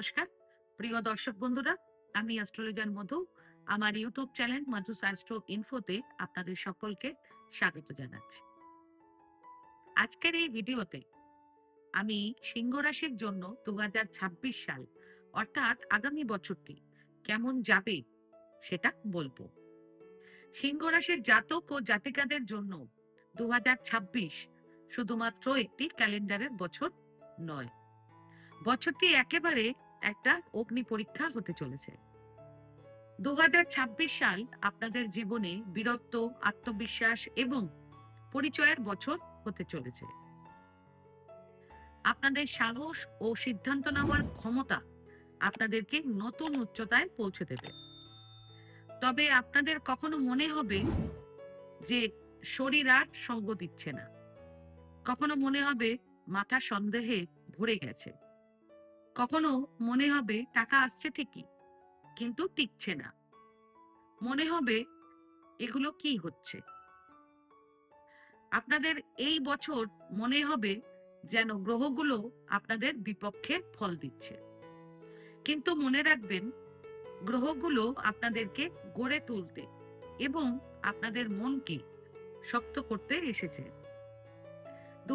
নমস্কার। প্রিয় দর্শক বন্ধুরা, আমি অ্যাস্ট্রোলজার মধু। আমার ইউটিউব চ্যানেল মধুস অ্যাস্ট্রো ইনফোতে আপনাদের সকলকে স্বাগত জানাচ্ছি। আজকের এই ভিডিওতে আমি সিংহ রাশির জন্য দু সাল, অর্থাৎ আগামী বছরটি কেমন যাবে সেটা বলব। সিংহ রাশির জাতক ও জাতিকাদের জন্য দু হাজার ছাব্বিশ শুধুমাত্র একটি ক্যালেন্ডারের বছর নয়। বছরটি একেবারে একটা অগ্নি পরীক্ষা হতে চলেছে। দু সাল আপনাদের জীবনে বীরত্ব, আত্মবিশ্বাস এবং পরিচয়ের বছর হতে চলেছে। আপনাদের সাহস ও সিদ্ধান্ত নেওয়ার ক্ষমতা আপনাদেরকে নতুন উচ্চতায় পৌঁছে দেবে। তবে আপনাদের কখনো মনে হবে যে শরীর আর সঙ্গ দিচ্ছে না। কখনো মনে হবে মাথা সন্দেহে ভরে গেছে। কখনো মনে হবে টাকা আসছে ঠিকই, কিন্তু টিকছে না। মনে হবে এগুলো কি হচ্ছে? আপনাদের এই বছর মনে হবে যেন গ্রহগুলো আপনাদের বিপক্ষে ফল দিচ্ছে। কিন্তু মনে রাখবেন, গ্রহগুলো আপনাদেরকে গড়ে তুলতে এবং আপনাদের মনকে শক্ত করতে এসেছে। দু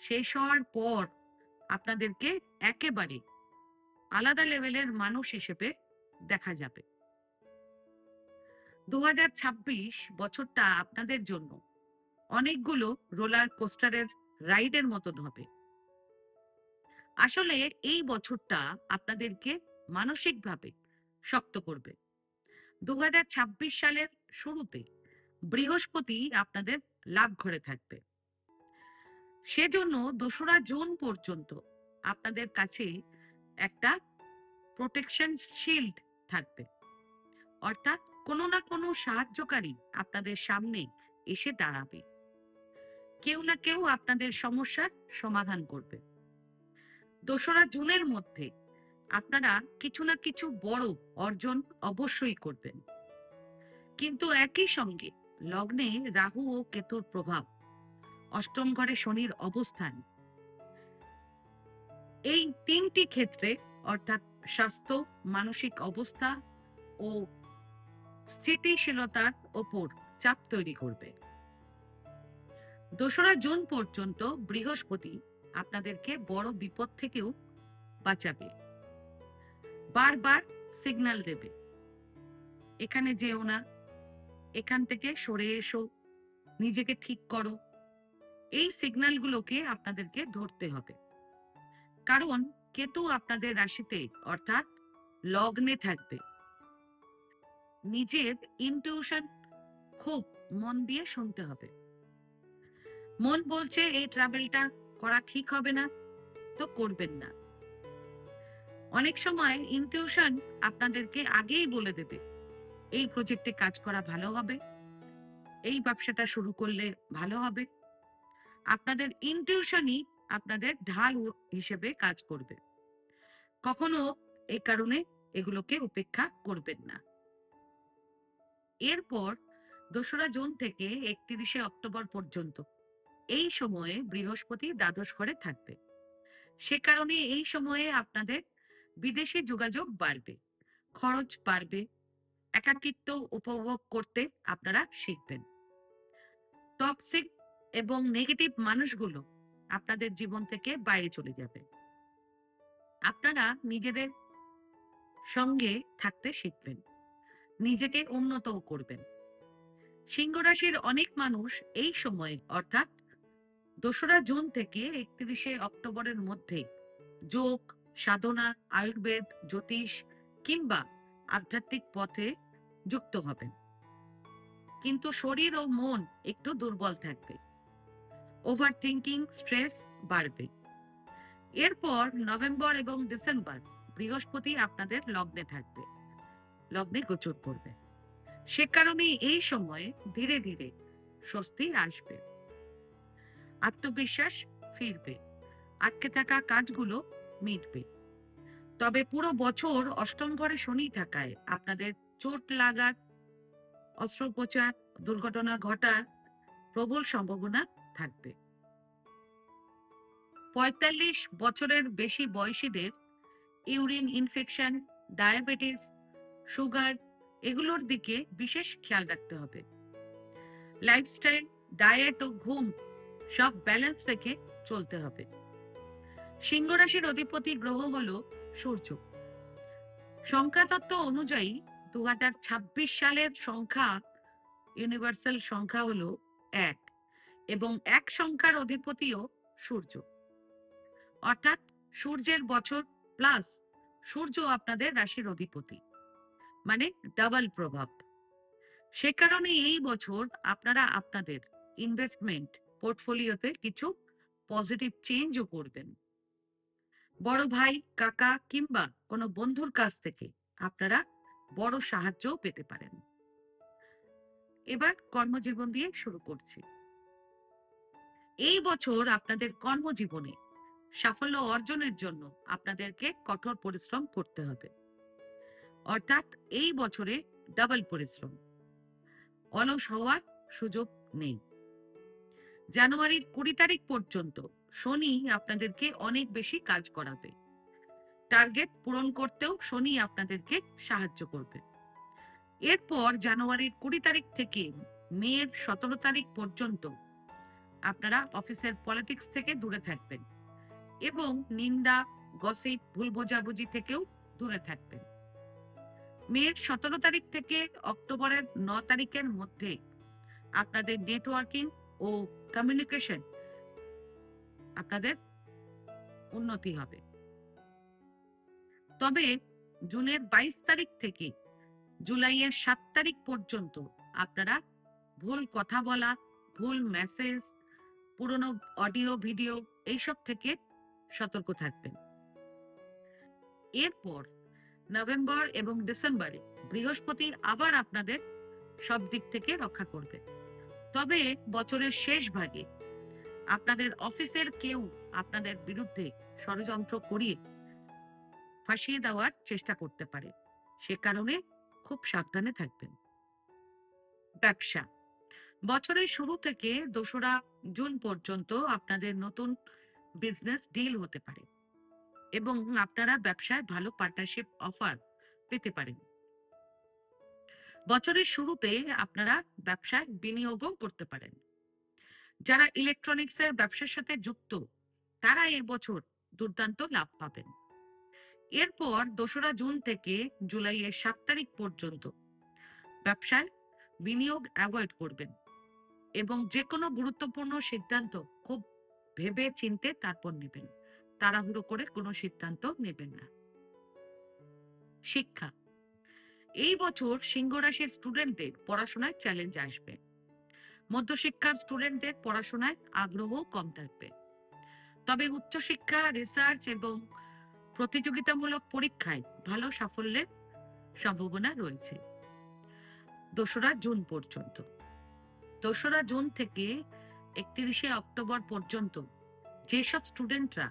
শেষ হওয়ার পর আপনাদেরকে একেবারে আলাদা লেভেলের মানুষ হিসেবে দেখা যাবে। দু বছরটা আপনাদের জন্য অনেকগুলো রোলার কোস্টারের রাইডের মতন হবে। আসলে এই বছরটা আপনাদেরকে মানসিকভাবে শক্ত করবে। দু হাজার ছাব্বিশ সালের শুরুতে বৃহস্পতি আপনাদের লাভ ঘরে থাকবে। সেজন্য দোসরা জুন পর্যন্ত আপনাদের কাছে একটা প্রোটেকশন শিল্ড থাকবে। অর্থাৎ কোনো না কোনো সাহায্যকারী আপনাদের সামনে এসে দাঁড়াবে। কেউ না কেউ আপনাদের সমস্যার সমাধান করবে। দোসরা জুনের মধ্যে আপনারা কিছু না কিছু বড় অর্জন অবশ্যই করবেন। কিন্তু একই সঙ্গে লগ্নে রাহু ও কেতুর প্রভাব অষ্টম ঘরে শনির অবস্থান। এই তিনটি ক্ষেত্রে অর্থাৎ স্বাস্থ্য, মানসিক অবস্থা ও স্থিতিশীলতার ওপর চাপ তৈরি করবে। দোসরা জুন পর্যন্ত বৃহস্পতি আপনাদেরকে বড় বিপদ থেকেও বাঁচাবে। বারবার সিগন্যাল দেবে। এখানে যেও না। এখান থেকে সরে এসো। নিজেকে ঠিক করো। এই সিগন্যালগুলোকে আপনাদেরকে ধরতে হবে। কারণ কেতু আপনাদের রাশিতে অর্থাৎ লগ্নে থাকবে। নিজের ইনটিউশন খুব মন দিয়ে শুনতে হবে। মন বলছে, এই ট্রাভেলটা করা ঠিক হবে না, তো করবেন না। অনেক সময় ইনটিউশন আপনাদেরকে আগেই বলে দেবে, এই প্রজেক্টে কাজ করা ভালো হবে, এই ব্যবসাটা শুরু করলে ভালো হবে। আপনাদের ইনটিউশনই আপনাদের ঢাল হিসেবে কাজ করবে। কখনো এই কারণে এগুলোকে উপেক্ষা করবেন না। এরপর দোসরা জুন থেকে একত্রিশে অক্টোবর পর্যন্ত এই সময়ে বৃহস্পতি দ্বাদশ ঘরে থাকবে। সে কারণে এই সময়ে আপনাদের বিদেশি যোগাযোগ বাড়বে, খরচ বাড়বে, একাকিত্ব উপভোগ করতে আপনারা শিখবেন। টক্সিক এবং নেগেটিভ মানুষগুলো আপনাদের জীবন থেকে বাইরে চলে যাবে। আপনারা নিজেদের সঙ্গে থাকতে শিখবেন, নিজেকে উন্নতও করবেন। সিংহ রাশির অনেক মানুষ এই সময়ে, অর্থাৎ দোসরা জুন থেকে একত্রিশে অক্টোবরের মধ্যে যোগ, সাধনা, আয়ুর্বেদ, জ্যোতিষ কিংবা আধ্যাত্মিক পথে যুক্ত হবেন। কিন্তু শরীর ও মন একটু দুর্বল থাকবে। ওভার থিঙ্কিং স্ট্রেস বাড়বে। এরপর নভেম্বর এবং ডিসেম্বর বৃহস্পতি আপনাদের লগ্নে থাকবে, লগ্নে গোচর করবে। সে কারণে এই সময়ে ধীরে ধীরে স্বস্তি আসবে। আত্মবিশ্বাস ফিরবে, আটকে থাকা কাজগুলো মিটবে। তবে পুরো বছর অষ্টম ঘরে শনি থাকায় আপনাদের চোট লাগার, অস্ত্রোপচার, দুর্ঘটনা ঘটার প্রবল সম্ভাবনা থাকবে। পঁয়তাল্লিশ বছরের বেশি বয়সীদের ইউরিন ইনফেকশন, ডায়াবেটিস, সুগার এগুলোর দিকে বিশেষ খেয়াল রাখতে হবে। লাইফস্টাইল, ডায়েট ও ঘুম সব ব্যালেন্স রেখে চলতে হবে। সিংহ রাশির অধিপতি গ্রহ হল সূর্য। সংখ্যাতত্ত্ব অনুযায়ী দু হাজার ছাব্বিশ সালের সংখ্যা ইউনিভার্সাল সংখ্যা হলো এক। এবং এক সংখ্যার অধিপতিও সূর্য। অর্থাৎ সূর্যের বছর প্লাস সূর্য আপনাদের রাশির অধিপতি মানে ডাবল প্রভাব। সে কারণে এই বছর আপনারা আপনাদের ইনভেস্টমেন্ট পোর্টফোলিওতে কিছু পজিটিভ চেঞ্জও করবেন। বড় ভাই, কাকা কিংবা কোনো বন্ধুর কাছ থেকে আপনারা বড় সাহায্যও পেতে পারেন। এবার কর্মজীবন দিয়ে শুরু করছি। এই বছর আপনাদের কর্মজীবনে সাফল্য অর্জনের জন্য আপনাদেরকে কঠোর পরিশ্রম করতে হবে। অর্থাৎ এই বছরে ডাবল পরিশ্রম। অলস হওয়ার সুযোগ নেই। জানুয়ারির কুড়ি তারিখ পর্যন্ত শনি আপনাদেরকে অনেক বেশি কাজ করাবে। টার্গেট পূরণ করতেও শনি আপনাদেরকে সাহায্য করবে। এরপর জানুয়ারির কুড়ি তারিখ থেকে মেয়ের সতেরো তারিখ পর্যন্ত আপনারা অফিসের পলিটিক্স থেকে দূরে থাকবেন এবং নিন্দা, গসিপ, ভুল বোঝাবুঝি থেকেও দূরে থাকবেন। মেয়ের সতেরো তারিখ থেকে অক্টোবরের ন তারিখের মধ্যে আপনাদের নেটওয়ার্কিং ও কমিউনিকেশন আপনাদের উন্নতি হবে। তবে জুনের বাইশ তারিখ থেকে জুলাইয়ের সাত তারিখ পর্যন্ত আপনারা ভুল কথা বলা, ভুল মেসেজ পুরনো অডিও ভিডিও এইসব থেকে সতর্ক থাকবেন। এরপর নভেম্বর এবং ডিসেম্বরে বৃহস্পতি আবার আপনাদের সব দিক থেকে রক্ষা করবে। তবে বছরের শেষ ভাগে আপনাদের অফিসের কেউ আপনাদের বিরুদ্ধে ষড়যন্ত্র করিয়ে ফাঁসিয়ে দেওয়ার চেষ্টা করতে পারে। সে কারণে খুব সাবধানে থাকবেন। ব্যবসা। বছরের শুরু থেকে দোসরা জুন পর্যন্ত আপনাদের নতুন বিজনেস ডিল হতে পারে এবং আপনারা ব্যবসায় ভালো পার্টনারশিপ অফার পেতে পারেন। বছরের শুরুতে আপনারা ব্যবসায় বিনিয়োগও করতে পারেন। যারা ইলেকট্রনিক্স এর ব্যবসার সাথে যুক্ত, তারা এবছর দুর্দান্ত লাভ পাবেন। এরপর দোসরা জুন থেকে জুলাইয়ের সাত তারিখ পর্যন্ত ব্যবসায় বিনিয়োগ অ্যাভয়েড করবেন। এবং যে কোনো গুরুত্বপূর্ণ সিদ্ধান্ত খুব ভেবে চিনতে তারপর নেবেন। তাড়াহুড়ো করে কোনো সিদ্ধান্ত নেবেন না। শিক্ষা। এই বছর সিংহ রাশির স্টুডেন্টদের পড়াশোনায় চ্যালেঞ্জ আসবে। মধ্যশিক্ষার স্টুডেন্টদের পড়াশোনায় আগ্রহ কম থাকবে। তবে উচ্চশিক্ষা, রিসার্চ এবং প্রতিযোগিতামূলক পরীক্ষায় ভালো সাফল্যের সম্ভাবনা রয়েছে। দোসরা জুন পর্যন্ত। দোসরা জুন থেকে একত্রিশে অক্টোবর পর্যন্ত যেসব স্টুডেন্টরা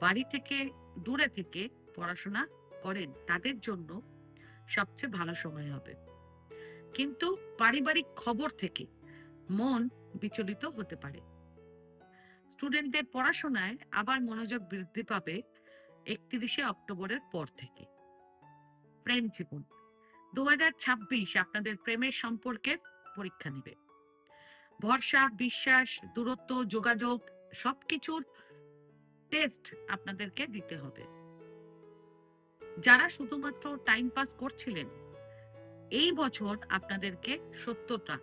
বাড়ি থেকে দূরে থেকে পড়াশোনা করেন, তাদের জন্য সবচেয়ে ভালো সময় হবে। কিন্তু পারিবারিক খবর থেকে মন বিচলিত হতে পারে। স্টুডেন্টদের পড়াশোনায় আবার মনোযোগ বৃদ্ধি পাবে একত্রিশে অক্টোবরের পর থেকে। প্রেম জীবন। দু হাজার ছাব্বিশ আপনাদের প্রেমের সম্পর্কের পরীক্ষা নেবে। ভরসা, বিশ্বাস, দূরত্ব, যোগাযোগ সবকিছুর টেস্ট আপনাদেরকে দিতে হবে। যারা শুধুমাত্র টাইম পাস করছিলেন, এই বছর আপনাদেরকে সত্যটা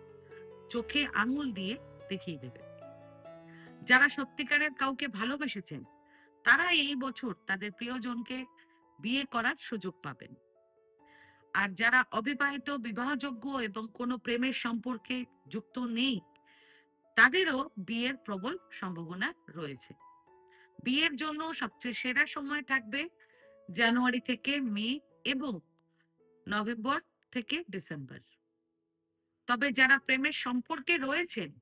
চোখে আঙুল দিয়ে দেখিয়ে দেবে। যারা সত্যিকারের কাউকে ভালোবেসেছেন, তারা এই বছর তাদের প্রিয়জনকে বিয়ে করার সুযোগ পাবেন। আর যারা অবিবাহিত, বিবাহযোগ্য এবং কোনো প্রেমের সম্পর্কে যুক্ত নেই, তাদেরও বিয়ের প্রবল সম্ভাবনা রয়েছে। বিয়ের জন্য সবচেয়ে সেরা সময় থাকবে জানুয়ারি থেকে মে এবং নভেম্বর থেকে ডিসেম্বর। তবে যারা প্রেমের সম্পর্কে রয়েছেন,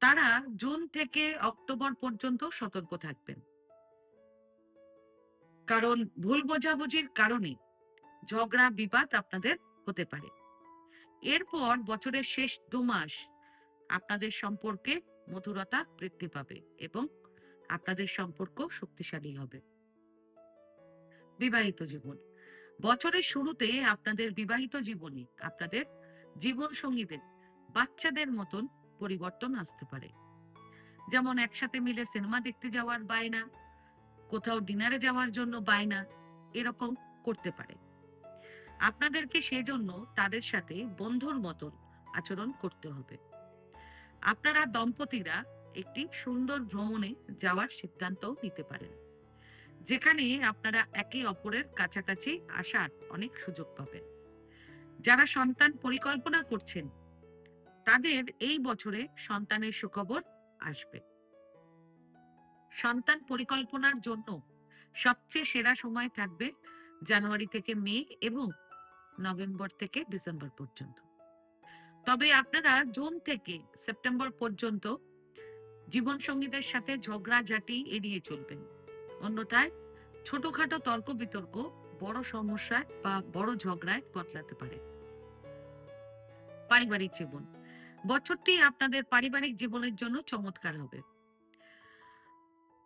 তারা জুন থেকে অক্টোবর পর্যন্ত সতর্ক থাকবেন। কারণ ভুল বোঝাবুঝির কারণে ঝগড়া, বিবাদ আপনাদের হতে পারে। এরপর বছরের শেষ দু মাস আপনাদের সম্পর্কে মধুরতা বৃদ্ধি পাবে এবং আপনাদের সম্পর্ক শক্তিশালী হবে। বিবাহিত জীবন। বছরের শুরুতে আপনাদের বিবাহিত জীবনে আপনাদের জীবন সঙ্গীদের বাচ্চাদের মতন পরিবর্তন আসতে পারে। যেমন একসাথে মিলে সিনেমা দেখতে যাওয়ার বায়না, কোথাও ডিনারে যাওয়ার জন্য বায়না, এরকম করতে পারে। আপনাদেরকে সেজন্য তাদের সাথে বন্ধুর মতন আচরণ করতে হবে। আপনারা দম্পতিরা একটি সুন্দর ভ্রমণে যাওয়ার সিদ্ধান্ত নিতে পারেন। যেখানে আপনারা একে অপরের কাছাকাছি আসার অনেক সুযোগ পাবেন। যারা সন্তান পরিকল্পনা করছেন, তাদের এই বছরে সন্তানের সুখবর আসবে। সন্তান পরিকল্পনার জন্য সবচেয়ে সেরা সময় থাকবে জানুয়ারি থেকে মে এবং নভেম্বর থেকে ডিসেম্বর পর্যন্ত। তবে আপনারা জুন থেকে সেপ্টেম্বর পর্যন্ত জীবন সঙ্গীদের সাথে ঝগড়াঝাটি এড়িয়ে চলবেন। অন্যথায় ছোটখাটো তর্ক বিতর্ক বড় সমস্যায় বা বড় ঝগড়ায় বদলাতে পারে। পারিবারিক জীবন। বছরটি আপনাদের পারিবারিক জীবনের জন্য চমৎকার হবে।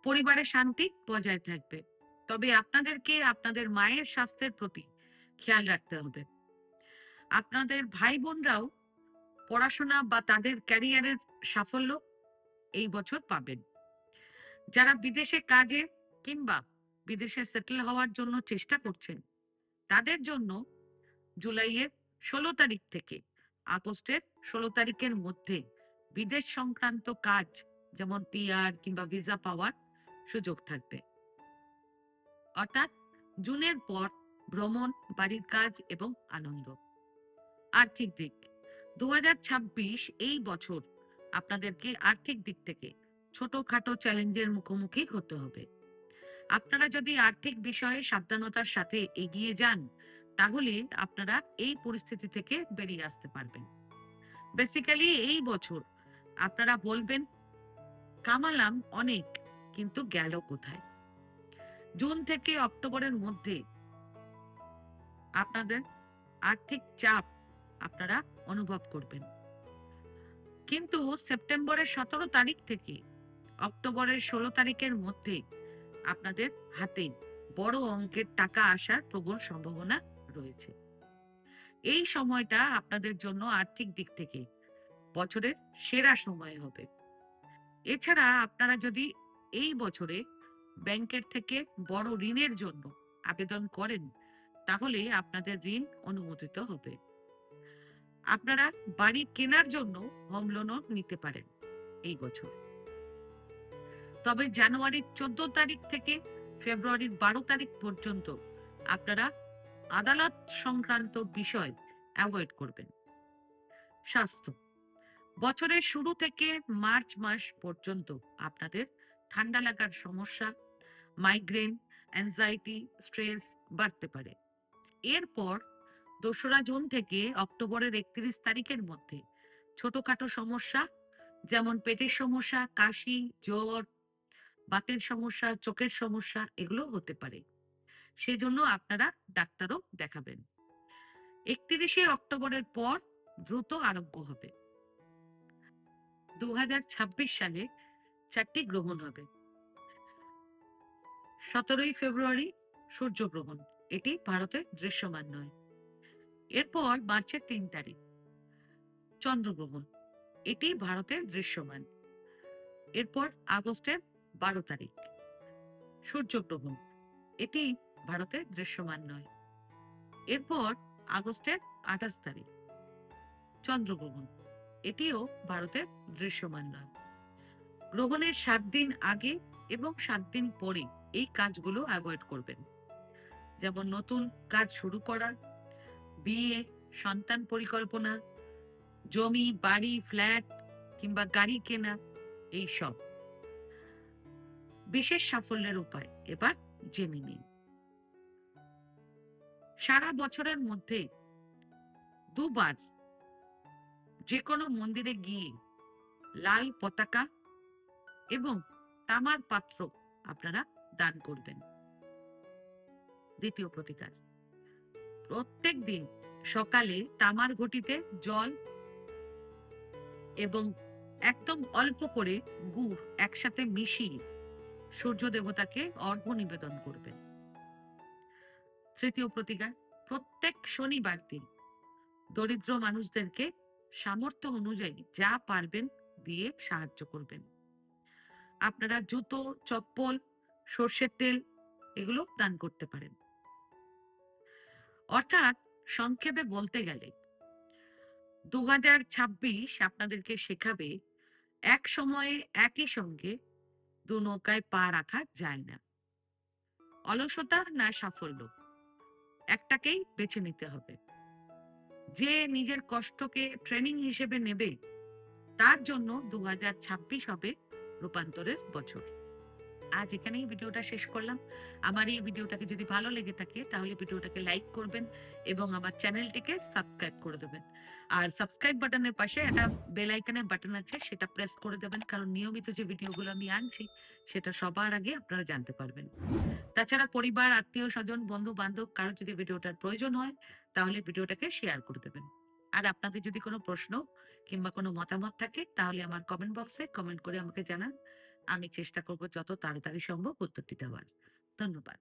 পরিবারে শান্তি বজায় থাকবে। তবে আপনাদেরকে আপনাদের মায়ের স্বাস্থ্যের প্রতি খেয়াল রাখতে হবে। আপনাদের ভাই বোনরাও পড়াশোনা বা তাদের ক্যারিয়ারের সাফল্য এই বছর পাবেন। যারা বিদেশে কাজে কিংবা বিদেশে সেটেল হওয়ার জন্য চেষ্টা করছেন, তাদের জন্য জুলাইয়ের ষোলো তারিখ থেকে আগস্টের ষোলো তারিখের মধ্যে বিদেশ সংক্রান্ত কাজ যেমন পিআর কিংবা ভিসা পাওয়ার সুযোগ থাকবে। অর্থাৎ জুনের পর ভ্রমণ, বাড়ির কাজ এবং আনন্দ। আর্থিক দিক। দু এই বছর আপনাদেরকে আর্থিক দিক থেকে ছোটখাটো চ্যালেঞ্জের মুখোমুখি হতে হবে। আপনারা যদি আর্থিক বিষয়ে সাবধানতার সাথে এগিয়ে যান, তাহলে আপনারা এই পরিস্থিতি থেকে বেরিয়ে আসতে পারবেন। বেসিক্যালি এই বছর আপনারা বলবেন, কামালাম অনেক, কিন্তু গেল কোথায়? জুন থেকে অক্টোবরের মধ্যে আপনাদের আর্থিক চাপ আপনারা অনুভব করবেন। কিন্তু সেপ্টেম্বরের সতেরো তারিখ থেকে অক্টোবরের ষোলো তারিখের মধ্যে আপনাদের হাতে বড় অঙ্কের টাকা আসার প্রবল সম্ভাবনা রয়েছে। এই সময়টা আপনাদের জন্য আর্থিক দিক থেকে বছরের সেরা সময় হবে। এছাড়া আপনারা যদি এই বছরে ব্যাংকের থেকে বড় ঋণের জন্য আবেদন করেন তাহলে আপনাদের ঋণ অনুমোদিত হবে। আপনারা বাড়ি কেনার জন্য হোম লোনও নিতে পারেন এই বছর। তবে জানুয়ারির চোদ্দ তারিখ থেকে ফেব্রুয়ারির বারো তারিখ পর্যন্ত আপনারা আদালত সংক্রান্ত বিষয় অ্যাভয়েড করবেন। স্বাস্থ্য। বছরের শুরু থেকে মার্চ মাস পর্যন্ত আপনাদের ঠান্ডা লাগার সমস্যা মাইগ্রেন অ্যাংজাইটি স্ট্রেস বাড়তে পারে। এরপর দোসরা জুন থেকে অক্টোবরের একত্রিশ তারিখের মধ্যে ছোটখাটো সমস্যা, যেমন পেটের সমস্যা, কাশি, জ্বর, বাতের সমস্যা, চোখের সমস্যা এগুলো হতে পারে। সেজন্য আপনারা ডাক্তারও দেখাবেন। একত্রিশে অক্টোবরের পর দ্রুত আরোগ্য হবে। দু হাজার ছাব্বিশ সালে চারটি গ্রহণ হবে। সতেরোই ফেব্রুয়ারি সূর্যগ্রহণ। এটি ভারতে দৃশ্যমান নয়। এরপর মার্চের তিন তারিখ। চন্দ্রগ্রহণ। এটি ভারতে দৃশ্যমান। এরপর আগস্টের বারো তারিখ। সূর্যগ্রহণ। এটি ভারতে দৃশ্যমান নয়। এরপর আগস্টের আঠাশ তারিখ। চন্দ্রগ্রহণ। এটিও ভারতে দৃশ্যমান নয়। গ্রহণের সাত দিন আগে এবং সাত দিন পরে এই কাজগুলো অ্যাভয়েড করবেন। যেমন নতুন কাজ শুরু করা, বিয়ে, সন্তান পরিকল্পনা, জমি, বাড়ি ফ্ল্যাট কিংবা গাড়ি কেনা, এই সব। বিশেষ সাফল্যের উপায় এবার জেনে নিন। সারা বছরের মধ্যে দুবার যে কোনো মন্দিরে গিয়ে লাল পতাকা এবং তামার পাত্র আপনারা দান করবেন। দ্বিতীয় প্রতিকার। প্রত্যেক দিন সকালে তামার ঘটিতে জল এবং একদম অল্প করে গুড় একসাথে মিশিয়ে সূর্য দেবতাকে অর্ঘ্য নিবেদন করবেন। তৃতীয় প্রতিকার, প্রত্যেক শনিবার দিন দরিদ্র মানুষদেরকে সামর্থ্য অনুযায়ী যা পারবেন দিয়ে সাহায্য করবেন। আপনারা জুতো, চপ্পল, সর্ষের তেল এগুলো দান করতে পারেন। অর্থাৎ সংক্ষেপে বলতে গেলে দু আপনাদেরকে শেখাবে এক সময়ে একই সঙ্গে দু নৌকায় পা রাখা যায় না। অলসতা না সাফল্য, একটাকেই বেছে নিতে হবে। যে নিজের কষ্টকে ট্রেনিং হিসেবে নেবে, তার জন্য দু হাজার ছাব্বিশ হবে রূপান্তরের বছর। আজ এখানেই ভিডিওটা শেষ করলাম। আমার এই ভিডিওটাকে যদি ভালো লেগে থাকে, তাহলে ভিডিওটাকে লাইক করবেন এবং আমার চ্যানেলটিকে সাবস্ক্রাইব করে দেবেন। আর সাবস্ক্রাইব বাটনের পাশে একটা বেল আইকনের বাটন আছে, সেটা প্রেস করে দেবেন, কারণ নিয়মিত যে ভিডিওগুলো আমি আনছি, সেটা সবার আগে আপনারা জানতে পারবেন। তাছাড়া পরিবার, আত্মীয় স্বজন বন্ধু বান্ধব কারও যদি ভিডিওটার প্রয়োজন হয়, তাহলে ভিডিওটাকে শেয়ার করে দেবেন। আর আপনাদের যদি কোনো প্রশ্ন কিংবা কোনো মতামত থাকে, তাহলে আমার কমেন্ট বক্সে কমেন্ট করে আমাকে জানান। আমি চেষ্টা করব যত তাড়াতাড়ি সম্ভব উত্তরটি দেওয়ার। ধন্যবাদ।